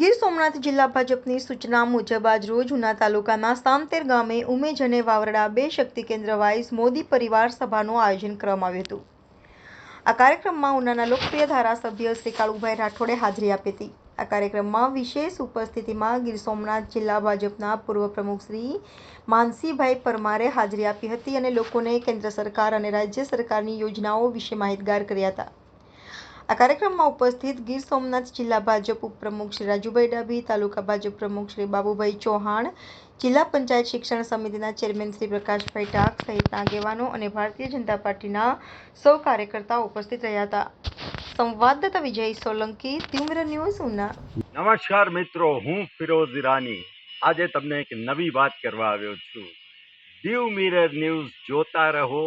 ગીર સોમનાથ જિલ્લા ભાજપની સૂચના મુજબ આજ રોજ ઉના તાલુકાના સામતેર ગામે ઉમેજ અને વાવરડા બે શક્તિ કેન્દ્ર વાઇઝ મોદી પરિવાર સભાનું આયોજન કરવામાં આવ્યું હતું. આ કાર્યક્રમમાં ઉનાના લોકપ્રિય ધારાસભ્ય શ્રી કાળુભાઈ રાઠોડે હાજરી આપી હતી. આ કાર્યક્રમમાં વિશેષ ઉપસ્થિતિમાં ગીર સોમનાથ જિલ્લા ભાજપના પૂર્વ પ્રમુખ શ્રી માનસીભાઈ પરમારે હાજરી આપી હતી અને લોકોને કેન્દ્ર સરકાર અને રાજ્ય સરકારની યોજનાઓ વિશે માહિતગાર કર્યા હતા. આ કાર્યક્રમમાં ઉપસ્થિત ગીર સોમનાથ જિલ્લા ભાજપ ઉપપ્રમુખ શ્રી રાજુભાઈ ડાભી, તાલુકા ભાજપ પ્રમુખ શ્રી બાબુભાઈ ચૌહાણ, જિલ્લા પંચાયત શિક્ષણ સમિતિના ચેરમેન શ્રી પ્રકાશભાઈ ટાક સહિતના આગેવાનો અને ભારતીય જનતા પાર્ટીના સૌ કાર્યકર્તાઓ ઉપસ્થિત રહ્યા હતા. સંવાદદાતા વિજય સોલંકી, તીવ્ર ન્યૂઝ ઉના. નમસ્કાર મિત્રો, હું ફિરોઝ ઈરાની. આજે તમને એક નવી વાત કરવા આવ્યો છું. દીવ મિરર ન્યૂઝ જોતા રહો